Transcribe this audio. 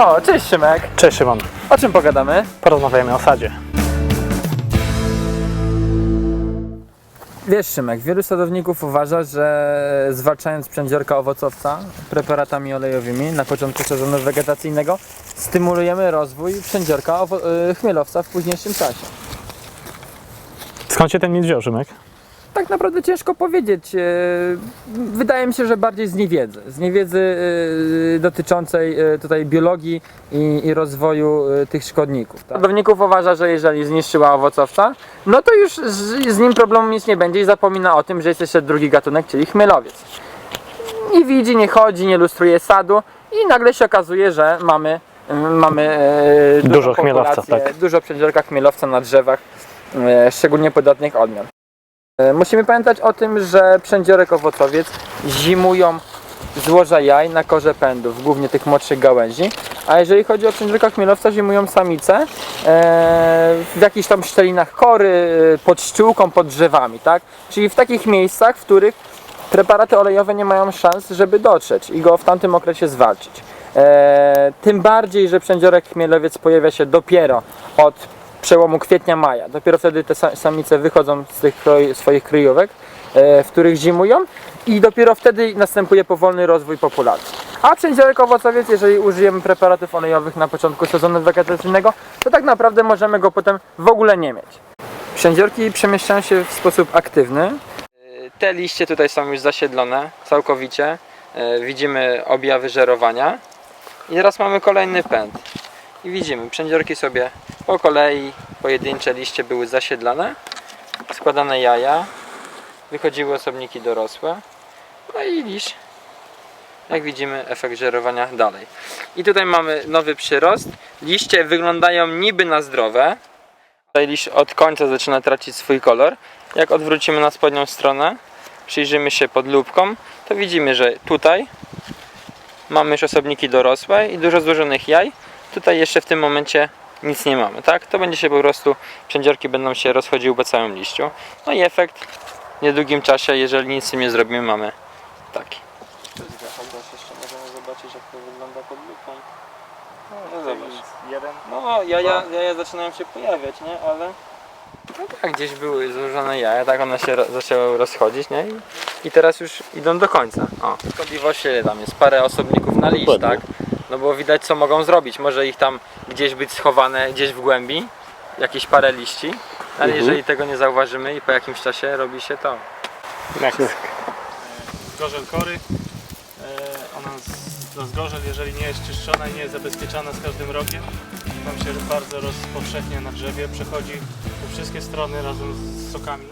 O, cześć Szymek. Cześć Szymon, O czym pogadamy? porozmawiamy o sadzie. Wiesz Szymek, wielu sadowników uważa, że zwalczając przędziorka owocowca preparatami olejowymi na początku sezonu wegetacyjnego stymulujemy rozwój przędziorka owo- y, chmielowca w późniejszym czasie. Skąd się ten mit wziął, Szymek? Tak naprawdę ciężko powiedzieć. e, Wydaje mi się, że bardziej z niewiedzy. Z niewiedzy e, dotyczącej e, tutaj biologii i, i rozwoju tych szkodników. Tak? Uważa, że jeżeli zniszczyła owocowca, no to już z, z nim problemu nic nie będzie i zapomina o tym, że jest jeszcze drugi gatunek, czyli chmielowiec. Nie widzi, nie chodzi, nie lustruje sadu i nagle się okazuje, że mamy, mamy Dużo chmielowca, tak. Dużo przędziorka chmielowca na drzewach, szczególnie podatnych odmian. E, Musimy pamiętać o tym, że przędziorek owocowiec zimują złoża jaj na korze pędów, głównie tych młodszych gałęzi. A jeżeli chodzi o przędziorka chmielowca, zimują samice e, w jakichś tam szczelinach kory, e, pod ściółką, pod drzewami, tak? Czyli w takich miejscach, w których preparaty olejowe nie mają szans, żeby dotrzeć i go w tamtym okresie zwalczyć. Tym bardziej, że przędziorek chmielowiec pojawia się dopiero od przełomu kwietnia-maja. Dopiero wtedy te sa- samice wychodzą z tych swoich kryjówek, e, w których zimują i dopiero wtedy następuje powolny rozwój populacji. A przędziorek owocowiec, jeżeli użyjemy preparatów olejowych na początku sezonu wegetacyjnego, to tak naprawdę możemy go potem w ogóle nie mieć. Przędziorki przemieszczają się w sposób aktywny. Te liście tutaj są już zasiedlone całkowicie. E, Widzimy objawy żerowania. I teraz mamy kolejny pęd. I widzimy, przędziorki sobie po kolei, pojedyncze liście były zasiedlane, składane jaja, wychodziły osobniki dorosłe. No i liść, jak widzimy, efekt żerowania dalej. I tutaj mamy nowy przyrost. Liście wyglądają niby na zdrowe. Tutaj liść od końca zaczyna tracić swój kolor. Jak odwrócimy na spodnią stronę, przyjrzymy się pod lupką, to widzimy, że tutaj mamy już osobniki dorosłe i dużo złożonych jaj. Tutaj jeszcze w tym momencie nic nie mamy, tak? To będzie się po prostu, przędziorki będą się rozchodziły po całym liściu. No i efekt w niedługim czasie, jeżeli nic z tym nie zrobimy, mamy taki. jeszcze możemy zobaczyć, jak to wygląda pod lupą. No, zobacz. Jeden. No, jaja, jaja zaczynają się pojawiać, nie? Ale... No tak, gdzieś były złożone jaja, tak one się ro- zaczęły rozchodzić, nie? I, I teraz już idą do końca. O, szkodliwości tam jest parę osobników na liść, Dokładnie. tak? No bo widać co mogą zrobić. Może ich tam gdzieś być schowane, gdzieś w głębi, jakieś parę liści. Ale Mhm. jeżeli tego nie zauważymy i po jakimś czasie robi się to. zgorzel kory. E, Ona z- to zgorzel, jeżeli nie jest czyszczona i nie jest zabezpieczana z każdym rokiem, tam się bardzo rozpowszechnia na drzewie, przechodzi we wszystkie strony razem z sokami.